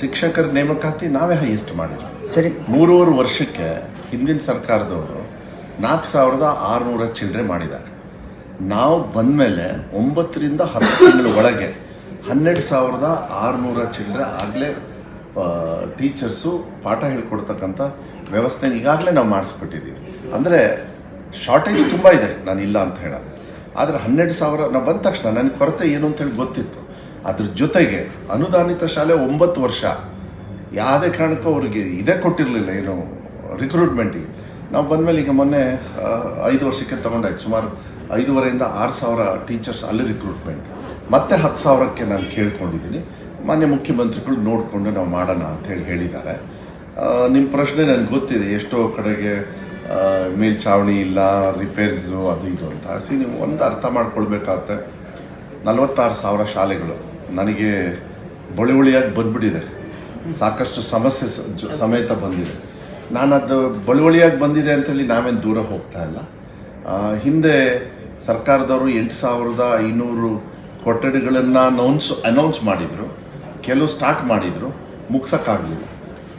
ಶಿಕ್ಷಕರ ನೇಮಕಾತಿ ನಾವೇ ಹೈಯೆಸ್ಟ್ ಮಾಡಿಲ್ಲ ಸರಿ. ಮೂರುವರೆ ವರ್ಷಕ್ಕೆ ಹಿಂದಿನ ಸರ್ಕಾರದವರು ನಾಲ್ಕು ಸಾವಿರದ ಆರುನೂರ ಚಿಲ್ಲರೆ ಮಾಡಿದ್ದಾರೆ. ನಾವು ಬಂದ ಮೇಲೆ ಒಂಬತ್ತರಿಂದ ಹತ್ತು ತಿಂಗಳ ಒಳಗೆ ಹನ್ನೆರಡು ಸಾವಿರದ ಆರುನೂರ ಚಿಲ್ಲರೆ ಆಗಲೇ ಟೀಚರ್ಸು ಪಾಠ ಹೇಳ್ಕೊಡ್ತಕ್ಕಂಥ ವ್ಯವಸ್ಥೆ ಈಗಾಗಲೇ ನಾವು ಮಾಡಿಸ್ಬಿಟ್ಟಿದ್ದೀವಿ. ಅಂದರೆ ಶಾರ್ಟೇಜ್ ತುಂಬ ಇದೆ ನಾನು ಇಲ್ಲ ಅಂತ ಹೇಳೋದು. ಆದರೆ ಹನ್ನೆರಡು ಸಾವಿರ ನಾವು ಬಂದ ತಕ್ಷಣ ನನಗೆ ಕೊರತೆ ಏನು ಅಂತೇಳಿ ಗೊತ್ತಿತ್ತು. ಅದ್ರ ಜೊತೆಗೆ ಅನುದಾನಿತ ಶಾಲೆ ಒಂಬತ್ತು ವರ್ಷ. ಯಾವುದೇ ಕಾರಣಕ್ಕೂ ಅವ್ರಿಗೆ ಇದೇ ಕೊಟ್ಟಿರಲಿಲ್ಲ, ಏನು ರಿಕ್ರೂಟ್ಮೆಂಟಿಗೆ ನಾವು ಬಂದಮೇಲೆ ಈಗ ಮೊನ್ನೆ ಐದು ವರ್ಷಕ್ಕೆ ತಗೊಂಡಾಯ್ತು. ಸುಮಾರು ಐದೂವರೆಯಿಂದ ಆರು ಸಾವಿರ ಟೀಚರ್ಸ್ ಅಲ್ಲಿ ರಿಕ್ರೂಟ್ಮೆಂಟ್ ಮತ್ತೆ ಹತ್ತು ಸಾವಿರಕ್ಕೆ ನಾನು ಕೇಳ್ಕೊಂಡಿದ್ದೀನಿ ಮಾನ್ಯ ಮುಖ್ಯಮಂತ್ರಿಗಳು ನೋಡಿಕೊಂಡು ನಾವು ಮಾಡೋಣ ಅಂತೇಳಿ ಹೇಳಿದ್ದಾರೆ. ನಿಮ್ಮ ಪ್ರಶ್ನೆ ನನಗೆ ಗೊತ್ತಿದೆ. ಎಷ್ಟೋ ಕಡೆಗೆ ಮೇಲ್ಚಾವಣಿ ಇಲ್ಲ ರಿಪೇರ್ಸು ಅದು ಇದು ಅಂತ. ಸಿ, ನೀವು ಒಂದು ಅರ್ಥ ಮಾಡ್ಕೊಳ್ಬೇಕಾಗತ್ತೆ. ನಲವತ್ತಾರು ಸಾವಿರ ಶಾಲೆಗಳು. ನನಗೆ ಬಳುವಳಿಯಾಗಿ ಬಂದ್ಬಿಟ್ಟಿದೆ. ಸಾಕಷ್ಟು ಸಮಸ್ಯೆ ಸಮೇತ ಬಂದಿದೆ. ನಾನು ಅದು ಬಳುವಳಿಯಾಗಿ ಬಂದಿದೆ ಅಂತೇಳಿ ನಾವೇನು ದೂರ ಹೋಗ್ತಾ ಇಲ್ಲ. ಹಿಂದೆ ಸರ್ಕಾರದವರು ಎಂಟು ಸಾವಿರದ ಐನೂರು ಕೊಠಡಿಗಳನ್ನು ಅನೌನ್ಸ್ ಅನೌನ್ಸ್ ಮಾಡಿದರು. ಕೆಲವು ಸ್ಟಾರ್ಟ್ ಮಾಡಿದರು. ಮುಗ್ಸೋಕ್ಕಾಗಲಿಲ್ಲ.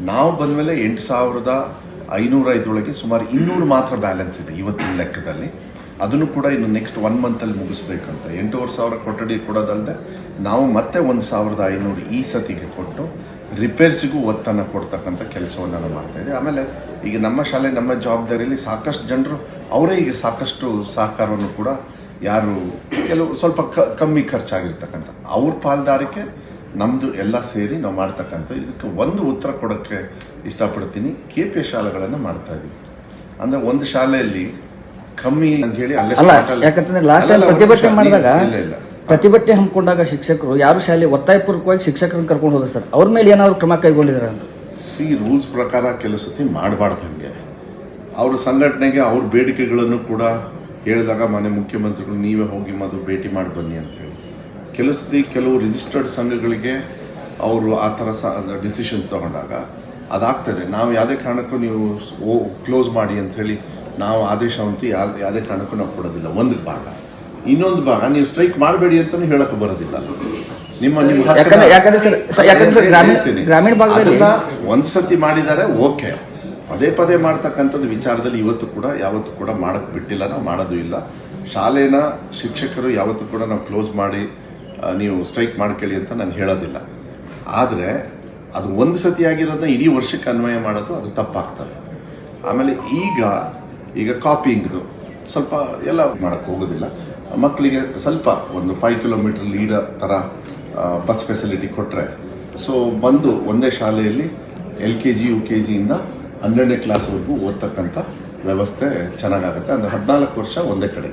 ನಾವು ಬಂದಮೇಲೆ ಎಂಟು ಸಾವಿರದ ಐನೂರ ಐದರೊಳಗೆ ಸುಮಾರು ಇನ್ನೂರು ಮಾತ್ರ ಬ್ಯಾಲೆನ್ಸ್ ಇದೆ ಇವತ್ತಿನ ಲೆಕ್ಕದಲ್ಲಿ. ಅದನ್ನು ಕೂಡ ಇನ್ನು ನೆಕ್ಸ್ಟ್ ಒನ್ ಮಂತಲ್ಲಿ ಮುಗಿಸ್ಬೇಕಂತ. ಎಂಟೂವರೆ ಸಾವಿರ ಕೊಠಡಿ ಕೊಡೋದಲ್ಲದೆ ನಾವು ಮತ್ತೆ ಒಂದು ಸಾವಿರದ ಐನೂರು ಈ ಸತಿಗೆ ಕೊಟ್ಟು ರಿಪೇರ್ಸಿಗೂ ಒತ್ತನ್ನು ಕೊಡ್ತಕ್ಕಂಥ ಕೆಲಸವನ್ನು ನಾವು ಮಾಡ್ತಾ ಇದ್ದೀವಿ. ಆಮೇಲೆ ಈಗ ನಮ್ಮ ಶಾಲೆ, ನಮ್ಮ ಜವಾಬ್ದಾರಿಯಲ್ಲಿ ಸಾಕಷ್ಟು ಜನರು, ಅವರೇ ಈಗ ಸಾಕಷ್ಟು ಸಹಕಾರವನ್ನು ಕೂಡ ಯಾರು ಕೆಲವು ಸ್ವಲ್ಪ ಕ, ಕಮ್ಮಿ ಖರ್ಚಾಗಿರ್ತಕ್ಕಂಥ, ಅವ್ರ ಪಾಲ್ದಾರಿಕೆ ನಮ್ಮದು ಎಲ್ಲ ಸೇರಿ ನಾವು ಮಾಡ್ತಕ್ಕಂಥ ಇದಕ್ಕೆ ಒಂದು ಉತ್ತರ ಕೊಡೋಕ್ಕೆ ಇಷ್ಟಪಡ್ತೀನಿ. ಕೆ ಪಿ ಶಾಲೆಗಳನ್ನು ಮಾಡ್ತಾ ಇದ್ದೀವಿ. ಅಂದರೆ ಒಂದು ಶಾಲೆಯಲ್ಲಿ ಕಮ್ಮಿ ಅಂತ ಹೇಳಿ ಅಲ್ಲೇ ಅಲ್ಲ ಯಾಕಂತಂದ್ರೆ ಲಾಸ್ಟ್ ಟೈಮ್ ಪ್ರತಿಭಟನೆ ಮಾಡಿದಾಗ ಪ್ರತಿಭಟನೆ ಹಮ್ಮಿಕೊಂಡಾಗ ಶಿಕ್ಷಕರು ಯಾರು ಶಾಲೆ ಒತ್ತಾಯಪೂರ್ವಕವಾಗಿ ಶಿಕ್ಷಕರನ್ನ ಕರ್ಕೊಂಡು ಹೋದ್ರು ಸರ್? ಅವ್ರ ಮೇಲೆ ಏನಾದ್ರು ಕ್ರಮ ಕೈಗೊಂಡಿದ್ದಾರೆ ಅಂತ? ಸಿ ರೂಲ್ಸ್ ಪ್ರಕಾರ ಕೆಲವು ಸತಿ ಮಾಡಬಾರ್ದು ಹಂಗೆ. ಅವ್ರ ಸಂಘಟನೆಗೆ ಅವ್ರ ಬೇಡಿಕೆಗಳನ್ನು ಕೂಡ ಹೇಳಿದಾಗ ಮನೆ ಮುಖ್ಯಮಂತ್ರಿಗಳು ನೀವೇ ಹೋಗಿ ಮದು ಭೇಟಿ ಮಾಡಿ ಬನ್ನಿ ಅಂತ ಹೇಳಿ. ಕೆಲವು ಸತಿ ಕೆಲವು ರಿಜಿಸ್ಟರ್ಡ್ ಸಂಘಗಳಿಗೆ ಅವರು ಆ ಥರ ಸ ಡಿಸಿಷನ್ಸ್ ತಗೊಂಡಾಗ ಅದಾಗ್ತದೆ. ನಾವು ಯಾವುದೇ ಕಾರಣಕ್ಕೂ ನೀವು ಕ್ಲೋಸ್ ಮಾಡಿ ಅಂಥೇಳಿ ಹೇಳಿ ನಾವು ಆದೇಶವಂತೂ ಯಾರು ಯಾವುದೇ ಕಾರಣಕ್ಕೂ ನಾವು ಕೊಡೋದಿಲ್ಲ. ಒಂದು ಭಾಗ. ಇನ್ನೊಂದು ಭಾಗ ನೀವು ಸ್ಟ್ರೈಕ್ ಮಾಡಬೇಡಿ ಅಂತಲೂ ಹೇಳಕ್ಕೆ ಬರೋದಿಲ್ಲ. ನಿಮ್ಮ ನಿಮ್ಮ ಒಂದ್ಸತಿ ಮಾಡಿದ್ದಾರೆ ಓಕೆ. ಪದೇ ಪದೇ ಮಾಡ್ತಕ್ಕಂಥದ್ದು ವಿಚಾರದಲ್ಲಿ ಇವತ್ತು ಕೂಡ ಯಾವತ್ತೂ ಕೂಡ ಮಾಡಕ್ ಬಿಟ್ಟಿಲ್ಲ ನಾವು ಮಾಡೋದು ಇಲ್ಲ. ಶಾಲೆನ ಶಿಕ್ಷಕರು ಯಾವತ್ತೂ ಕೂಡ ನಾವು ಕ್ಲೋಸ್ ಮಾಡಿ ನೀವು ಸ್ಟ್ರೈಕ್ ಮಾಡ್ಕೊಳ್ಳಿ ಅಂತ ನಾನು ಹೇಳೋದಿಲ್ಲ. ಆದರೆ ಅದು ಒಂದು ಸತಿ ಆಗಿರೋದನ್ನ ಇಡೀ ವರ್ಷಕ್ಕೆ ಅನ್ವಯ ಮಾಡೋದು ಅದು ತಪ್ಪಾಗ್ತದೆ. ಆಮೇಲೆ ಈಗ ಈಗ ಕಾಪಿಯಿಂಗ್ದು ಸ್ವಲ್ಪ ಎಲ್ಲ ಮಾಡೋಕ್ಕೆ ಹೋಗೋದಿಲ್ಲ. ಮಕ್ಕಳಿಗೆ ಸ್ವಲ್ಪ ಒಂದು ಫೈವ್ ಕಿಲೋಮೀಟ್ರ್ ಲೀಡ ಥರ ಬಸ್ ಫೆಸಿಲಿಟಿ ಕೊಟ್ಟರೆ ಸೊ ಬಂದು ಒಂದೇ ಶಾಲೆಯಲ್ಲಿ L K G U K ಜಿಯಿಂದ ಹನ್ನೆರಡನೇ ಕ್ಲಾಸ್ವರೆಗೂ ಓದ್ತಕ್ಕಂಥ ವ್ಯವಸ್ಥೆ ಚೆನ್ನಾಗಾಗುತ್ತೆ. ಅಂದರೆ ಹದಿನಾಲ್ಕು ವರ್ಷ ಒಂದೇ ಕಡೆ.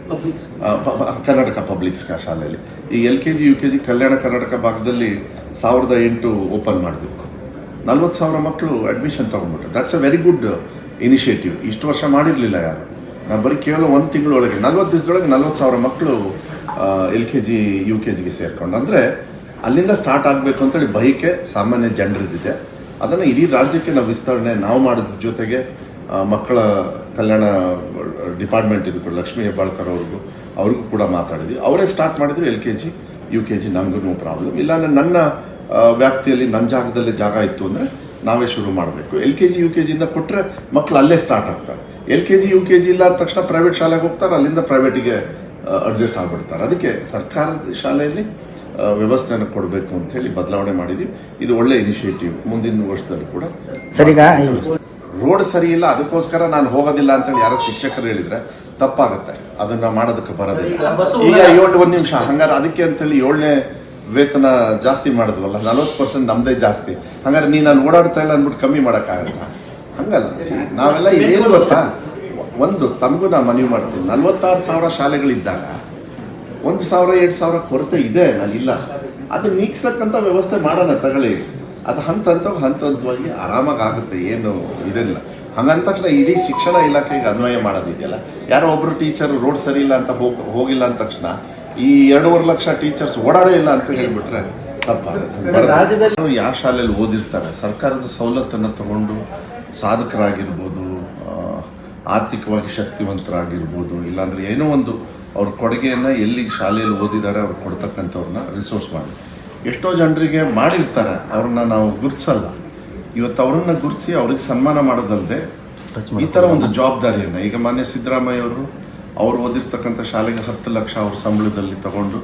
ಕರ್ನಾಟಕ ಪಬ್ಲಿಕ್ ಶಾಲೆಯಲ್ಲಿ. ಈ L K G U K G Kalyana Karnataka ಭಾಗದಲ್ಲಿ ಸಾವಿರದ ಎಂಟು ಓಪನ್ ಮಾಡಿದ್ವಿ ನಲ್ವತ್ತು ಸಾವಿರ ಮಕ್ಕಳು admission ತೊಗೊಂಡ್ಬಿಟ್ರು. That's a very good initiative ಇಷ್ಟು ವರ್ಷ ಮಾಡಿರಲಿಲ್ಲ ಯಾರು? ನಾವು ಬರೀ ಕೇವಲ ಒಂದು ತಿಂಗಳೊಳಗೆ ನಲ್ವತ್ತು ದಿವಸದೊಳಗೆ ನಲ್ವತ್ತು ಸಾವಿರ ಮಕ್ಕಳು L K G, U K ಜಿಗೆ ಸೇರ್ಕೊಂಡು. ಅಂದರೆ ಅಲ್ಲಿಂದ ಸ್ಟಾರ್ಟ್ ಆಗಬೇಕು ಅಂತೇಳಿ ಬಯಕೆ ಸಾಮಾನ್ಯ ಜನರದ್ದಿದೆ. ಅದನ್ನು ಇಡೀ ರಾಜ್ಯಕ್ಕೆ ನಾವು ವಿಸ್ತರಣೆ ನಾವು ಮಾಡೋದ್ರ ಜೊತೆಗೆ ಮಕ್ಕಳ ಕಲ್ಯಾಣ, ಡಿಪಾರ್ಟ್ಮೆಂಟ್ ಇದು ಕೂಡ, ಲಕ್ಷ್ಮೀ ಹೆಬ್ಬಾಳ್ಕರ್ ಅವ್ರಿಗೂ ಅವ್ರಿಗೂ ಕೂಡ ಮಾತಾಡಿದ್ವಿ. ಅವರೇ ಸ್ಟಾರ್ಟ್ ಮಾಡಿದ್ರು L K G, U K G ನಮಗೂ ಪ್ರಾಬ್ಲಮ್ ಇಲ್ಲಾಂದರೆ ನನ್ನ ವ್ಯಾಪ್ತಿಯಲ್ಲಿ ನನ್ನ ಜಾಗದಲ್ಲಿ ಜಾಗ ಇತ್ತು ಅಂದರೆ ನಾವೇ ಶುರು ಮಾಡಬೇಕು. L K G U K ಜಿಯಿಂದ ಕೊಟ್ಟರೆ ಮಕ್ಕಳು ಅಲ್ಲೇ ಸ್ಟಾರ್ಟ್ ಆಗ್ತಾರೆ. L K G U K G ಇಲ್ಲ ಅಂದ ತಕ್ಷಣ ಪ್ರೈವೇಟ್ ಶಾಲೆಗೆ ಹೋಗ್ತಾರೆ ಅಲ್ಲಿಂದ ಪ್ರೈವೇಟಿಗೆ ಅಡ್ಜಸ್ಟ್ ಆಗಿಬಿಡ್ತಾರೆ. ಅದಕ್ಕೆ ಸರ್ಕಾರದ ಶಾಲೆಯಲ್ಲಿ ವ್ಯವಸ್ಥೆಯನ್ನು ಕೊಡಬೇಕು ಅಂತ ಹೇಳಿ ಬದಲಾವಣೆ ಮಾಡಿದ್ವಿ. ಇದು ಒಳ್ಳೆ ಇನಿಷಿಯೇಟಿವ್ ಮುಂದಿನ ವರ್ಷದಲ್ಲಿ ಕೂಡ. ಸರಿಗ ಈಗ ರೋಡ್ ಸರಿ ಇಲ್ಲ ಅದಕ್ಕೋಸ್ಕರ ನಾನು ಹೋಗೋದಿಲ್ಲ ಅಂತೇಳಿ ಯಾರೋ ಶಿಕ್ಷಕರು ಹೇಳಿದ್ರೆ ತಪ್ಪಾಗುತ್ತೆ. ಅದನ್ನ ಮಾಡೋದಕ್ಕೆ ಬರೋದಿಲ್ಲ. ಈಗ ಏಳು ಒಂದು ನಿಮಿಷ ಹಂಗಾರೆ ಅದಕ್ಕೆ ಅಂತೇಳಿ ಏಳನೇ ವೇತನ ಜಾಸ್ತಿ ಮಾಡಿದ್ವಲ್ಲ ನಲ್ವತ್ತು ಪರ್ಸೆಂಟ್ ನಮ್ದೇ ಜಾಸ್ತಿ. ಹಂಗಾರೆ ನೀನು ನಾನು ಓಡಾಡ್ತಾ ಇಲ್ಲ ಅಂದ್ಬಿಟ್ಟು ಕಮ್ಮಿ ಮಾಡೋಕ್ಕಾಗಲ್ಲ ಹಂಗಲ್ಲ ನಾವೆಲ್ಲ ಇದೇನು ಗೊತ್ತಾ? ಒಂದು ತಮಗೂ ನಾನು ಮನವಿ ಮಾಡ್ತೀನಿ. ನಲ್ವತ್ತಾರು ಸಾವಿರ ಶಾಲೆಗಳಿದ್ದಾಗ ಒಂದು ಸಾವಿರ ಎರಡು ಸಾವಿರ ಕೊರತೆ ಇದೆ ನಾನಿಲ್ಲ ಅದು ನೀಗ್ಸಕ್ಕಂಥ ವ್ಯವಸ್ಥೆ ಮಾಡೋಣ ತಗೊಳ್ಳಿ. ಅದು ಹಂತ ಹಂತ ಹಂತ ಹಂತವಾಗಿ ಆರಾಮಾಗಿ ಆಗುತ್ತೆ ಏನು ಇದೆಲ್ಲ. ಹಂಗಂದ ತಕ್ಷಣ ಇಡೀ ಶಿಕ್ಷಣ ಇಲಾಖೆಗೆ ಅನ್ವಯ ಮಾಡೋದಿದೆಯಲ್ಲ? ಯಾರೋ ಒಬ್ಬರು ಟೀಚರ್ ರೋಡ್ ಸರಿ ಇಲ್ಲ ಅಂತ ಹೋಗ್ ಹೋಗಿಲ್ಲ ಅಂದ ತಕ್ಷಣ ಈ ಎರಡೂವರೆ ಲಕ್ಷ ಟೀಚರ್ಸ್ ಓಡಾಡೇ ಇಲ್ಲ ಅಂತ ಹೇಳಿಬಿಟ್ರೆ ತಪ್ಪಾಗುತ್ತೆ. ಅವ್ರು ಯಾವ ಶಾಲೆಯಲ್ಲಿ ಓದಿರ್ತಾರೆ? ಸರ್ಕಾರದ ಸವಲತ್ತನ್ನು ತಗೊಂಡು ಸಾಧಕರಾಗಿರ್ಬೋದು ಆರ್ಥಿಕವಾಗಿ ಶಕ್ತಿವಂತರಾಗಿರ್ಬೋದು ಇಲ್ಲಾಂದ್ರೆ ಏನೋ ಒಂದು ಅವ್ರ ಕೊಡುಗೆಯನ್ನು ಎಲ್ಲಿ ಶಾಲೆಯಲ್ಲಿ ಓದಿದ್ದಾರೆ ಅವ್ರು ಕೊಡ್ತಕ್ಕಂಥವ್ರನ್ನ ರಿಸೋರ್ಸ್ ಮಾಡಿ. ಎಷ್ಟೋ ಜನರಿಗೆ ಮಾಡಿರ್ತಾರೆ ಅವ್ರನ್ನ ನಾವು ಗುರ್ತಿಸಲ್ಲ. ಇವತ್ತು ಅವ್ರನ್ನ ಗುರುತಿಸಿ ಅವ್ರಿಗೆ ಸನ್ಮಾನ ಮಾಡೋದಲ್ಲದೆ ಈ ಥರ ಒಂದು ಜವಾಬ್ದಾರಿಯನ್ನು ಈಗ ಮಾನ್ಯ ಸಿದ್ದರಾಮಯ್ಯ ಅವರು ಅವ್ರು ಓದಿರ್ತಕ್ಕಂಥ ಶಾಲೆಗೆ ಹತ್ತು ಲಕ್ಷ ಅವ್ರ ಸಂಬಳದಲ್ಲಿ ತಗೊಂಡು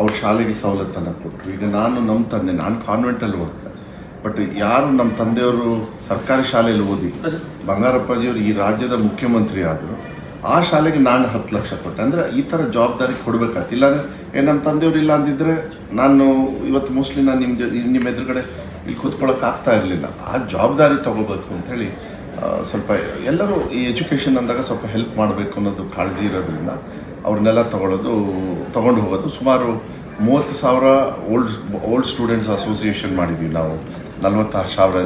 ಅವ್ರ ಶಾಲೆಗೆ ಸವಲತ್ತನ್ನು ಕೊಟ್ಟರು ಈಗ ನಾನು ನಮ್ಮ ತಂದೆ, ನಾನು ಕಾನ್ವೆಂಟಲ್ಲಿ ಓದಿದೆ. ಬಟ್ ಯಾರು ನಮ್ಮ ತಂದೆಯವರು ಸರ್ಕಾರಿ ಶಾಲೆಯಲ್ಲಿ ಓದಿ, ಬಂಗಾರಪ್ಪಾಜಿಯವರು ಈ ರಾಜ್ಯದ ಮುಖ್ಯಮಂತ್ರಿ ಆದರು, ಆ ಶಾಲೆಗೆ ನಾನು ಹತ್ತು ಲಕ್ಷ ಕೊಟ್ಟೆ. ಅಂದರೆ ಈ ಥರ ಜವಾಬ್ದಾರಿ ಕೊಡಬೇಕಾಯ್ತು. ಇಲ್ಲಾಂದರೆ, ಏ, ನಮ್ಮ ತಂದೆಯವರು ಇಲ್ಲ ಅಂದಿದ್ದರೆ ನಾನು ಇವತ್ತು ಮೋಸ್ಟ್ಲಿ ನಾನು ನಿಮ್ಮ ಜ ನಿಮ್ಮ ಎದುರುಗಡೆ ಇಲ್ಲಿ ಕೂತ್ಕೊಳ್ಳೋಕ್ಕಾಗ್ತಾ ಇರಲಿಲ್ಲ. ಆ ಜವಾಬ್ದಾರಿ ತಗೋಬೇಕು ಅಂತೇಳಿ ಸ್ವಲ್ಪ ಎಲ್ಲರೂ ಈ ಎಜುಕೇಷನ್ ಅಂದಾಗ ಸ್ವಲ್ಪ ಹೆಲ್ಪ್ ಮಾಡಬೇಕು ಅನ್ನೋದು ಕಾಳಜಿ ಇರೋದ್ರಿಂದ ಅವ್ರನ್ನೆಲ್ಲ ತಗೊಳ್ಳೋದು, ತೊಗೊಂಡು ಹೋಗೋದು. ಸುಮಾರು ಮೂವತ್ತು ಸಾವಿರ ಓಲ್ಡ್ ಓಲ್ಡ್ ಸ್ಟೂಡೆಂಟ್ಸ್ ಅಸೋಸಿಯೇಷನ್ ಮಾಡಿದ್ವಿ ನಾವು, ನಲ್ವತ್ತಾರು ಸಾವಿರ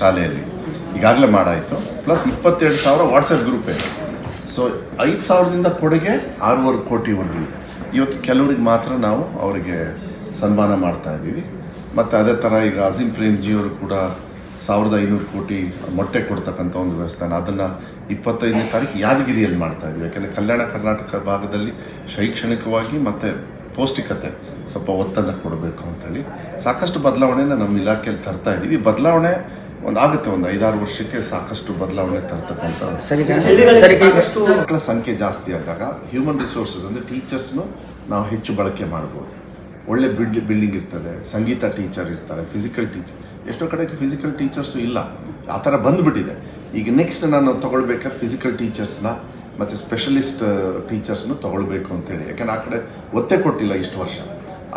ಶಾಲೆಯಲ್ಲಿ. ಈಗಾಗಲೇ ಮಾಡಾಯಿತು. ಪ್ಲಸ್ ಇಪ್ಪತ್ತೆರಡು ಸಾವಿರ ವಾಟ್ಸಪ್ ಗ್ರೂಪ್ ಸೊ ಐದು ಸಾವಿರದಿಂದ ಕೊಡುಗೆ ಆರೂವರೆ ಕೋಟಿವರೆಗೂ ಇದೆ. ಇವತ್ತು ಕೆಲವರಿಗೆ ಮಾತ್ರ ನಾವು ಅವರಿಗೆ ಸನ್ಮಾನ ಮಾಡ್ತಾ ಇದ್ದೀವಿ ಮತ್ತು ಅದೇ ಥರ ಈಗ ಅಸೀಂ ಪ್ರೇಮ್ಜಿಯವರು ಕೂಡ ಸಾವಿರದ ಐನೂರು ಕೋಟಿ ಮೊಟ್ಟೆ ಕೊಡ್ತಕ್ಕಂಥ ಒಂದು ವ್ಯವಸ್ಥಾನ ಅದನ್ನು ಇಪ್ಪತ್ತೈದನೇ ತಾರೀಕು ಯಾದಗಿರಿಯಲ್ಲಿ ಮಾಡ್ತಾ ಇದ್ವಿ ಯಾಕೆಂದರೆ ಕಲ್ಯಾಣ ಕರ್ನಾಟಕ ಭಾಗದಲ್ಲಿ ಶೈಕ್ಷಣಿಕವಾಗಿ ಮತ್ತು ಪೌಷ್ಟಿಕತೆ ಸ್ವಲ್ಪ ಒತ್ತನ್ನು ಕೊಡಬೇಕು ಅಂತೇಳಿ ಸಾಕಷ್ಟು ಬದಲಾವಣೆನ ನಮ್ಮ ಇಲಾಖೆಯಲ್ಲಿ ತರ್ತಾ ಇದ್ದೀವಿ. ಬದಲಾವಣೆ ಒಂದು ಆಗುತ್ತೆ ಒಂದು ಐದಾರು ವರ್ಷಕ್ಕೆ ಸಾಕಷ್ಟು ಬದಲಾವಣೆ ತರ್ತಕ್ಕಂಥ ಮಕ್ಕಳ ಸಂಖ್ಯೆ ಜಾಸ್ತಿ ಆದಾಗ ಹ್ಯೂಮನ್ ರಿಸೋರ್ಸಸ್ ಅಂದರೆ ಟೀಚರ್ಸ್ನು ನಾವು ಹೆಚ್ಚು ಬಳಕೆ ಮಾಡ್ಬೋದು. ಒಳ್ಳೆ ಬಿಲ್ಡ್ ಬಿಲ್ಡಿಂಗ್ ಇರ್ತದೆ, ಸಂಗೀತ ಟೀಚರ್ ಇರ್ತಾರೆ ಫಿಸಿಕಲ್ ಟೀಚರ್ ಎಷ್ಟೋ ಕಡೆಗೆ ಫಿಸಿಕಲ್ ಟೀಚರ್ಸು ಇಲ್ಲ. ಆ ಥರ ಬಂದುಬಿಟ್ಟಿದೆ. ಈಗ ನೆಕ್ಸ್ಟ್ ನಾನು ತೊಗೊಳ್ಬೇಕಾದ್ರೆ ಫಿಸಿಕಲ್ ಟೀಚರ್ಸ್ನ ಮತ್ತು ಸ್ಪೆಷಲಿಸ್ಟ್ ಟೀಚರ್ಸ್ನು ತೊಗೊಳ್ಬೇಕು ಅಂತೇಳಿ ಯಾಕಂದ್ರೆ ಆ ಕಡೆ ಒತ್ತೆ ಕೊಟ್ಟಿಲ್ಲ ಇಷ್ಟು ವರ್ಷ.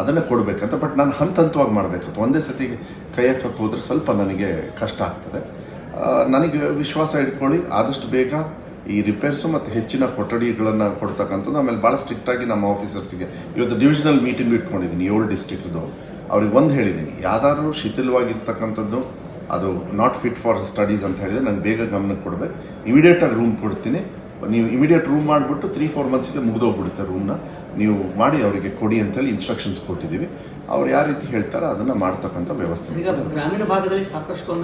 ಅದನ್ನು ಕೊಡಬೇಕಂತ ಬಟ್ ನಾನು ಹಂತ ಹಂತವಾಗಿ ಮಾಡಬೇಕಂತ. ಒಂದೇ ಸತಿಗೆ ಕೈ ಹಾಕಕ್ಕೆ ಹೋದ್ರೆ ಸ್ವಲ್ಪ ನನಗೆ ಕಷ್ಟ ಆಗ್ತದೆ. ನನಗೆ ವಿಶ್ವಾಸ ಇಟ್ಕೊಳ್ಳಿ, ಆದಷ್ಟು ಬೇಗ ಈ ರಿಪೇರ್ಸು ಮತ್ತು ಹೆಚ್ಚಿನ ಕೊಠಡಿಗಳನ್ನು ಕೊಡ್ತಕ್ಕಂಥದ್ದು ಆಮೇಲೆ ಭಾಳ ಸ್ಟ್ರಿಕ್ಟಾಗಿ ನಮ್ಮ ಆಫೀಸರ್ಸಿಗೆ ಇವತ್ತು ಡಿವಿಷನಲ್ ಮೀಟಿಂಗ್ ಇಟ್ಕೊಂಡಿದ್ದೀನಿ, ಏಳು ಡಿಸ್ಟ್ರಿಕ್ಟ್ದು ಅವ್ರಿಗೆ ಒಂದು ಹೇಳಿದ್ದೀನಿ, ಯಾವ್ದಾದ್ರು ಶಿಥಿಲವಾಗಿರ್ತಕ್ಕಂಥದ್ದು, ಅದು ನಾಟ್ ಫಿಟ್ ಫಾರ್ ಸ್ಟಡೀಸ್ ಅಂತ ಹೇಳಿದ್ರೆ ನಂಗೆ ಬೇಗ ಗಮನಕ್ಕೆ ಕೊಡಬೇಕು. ಇಮಿಡಿಯೇಟಾಗಿ ರೂಮ್ ಕೊಡ್ತೀನಿ. ನೀವು ಇಮಿಡಿಯೇಟ್ ರೂಮ್ ಮಾಡಿಬಿಟ್ಟು ತ್ರೀ ಫೋರ್ ಮಂತ್ಸ್ಗೆ ಮುಗಿದೋಗ್ಬಿಡುತ್ತೆ ರೂಮ್ನ ನೀವು ಮಾಡಿ ಅವರಿಗೆ ಕೊಡಿ ಅಂತೇಳಿ ಇನ್ಸ್ಟ್ರಕ್ಷನ್ಸ್ ಕೊಟ್ಟಿದ್ದೀವಿ. ಅವ್ರು ಯಾವ ರೀತಿ ಹೇಳ್ತಾರೋ ಅದನ್ನು ಮಾಡ್ತಕ್ಕಂಥ ವ್ಯವಸ್ಥೆ. ಗ್ರಾಮೀಣ ಭಾಗದಲ್ಲಿ ಸಾಕಷ್ಟು